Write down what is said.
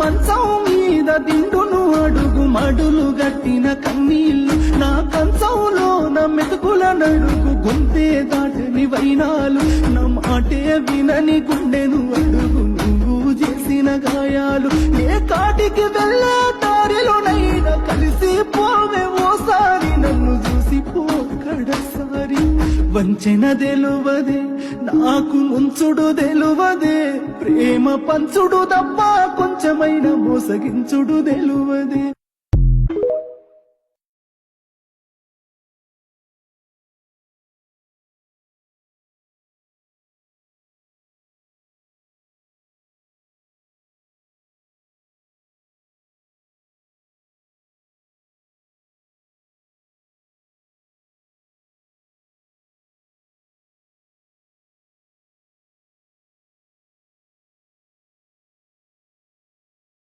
మంచం మీద దిండును అడుగు మడులు గట్టిన కన్నీళ్ళు నా కంచంలోన నా మెతుకుల నడుగు గుంతే దాటని వైనాలు. నా మాటే వినని గుండెను అడుగు నువ్వు చేసిన గాయాలు. ఏ కాటికి వెళ్ళి వంచెన తెలువదే నాకు ముంచుడు తెలువదే ప్రేమ పంచుడు తప్ప కొంచెమైన మోసగించుడు తెలువదే.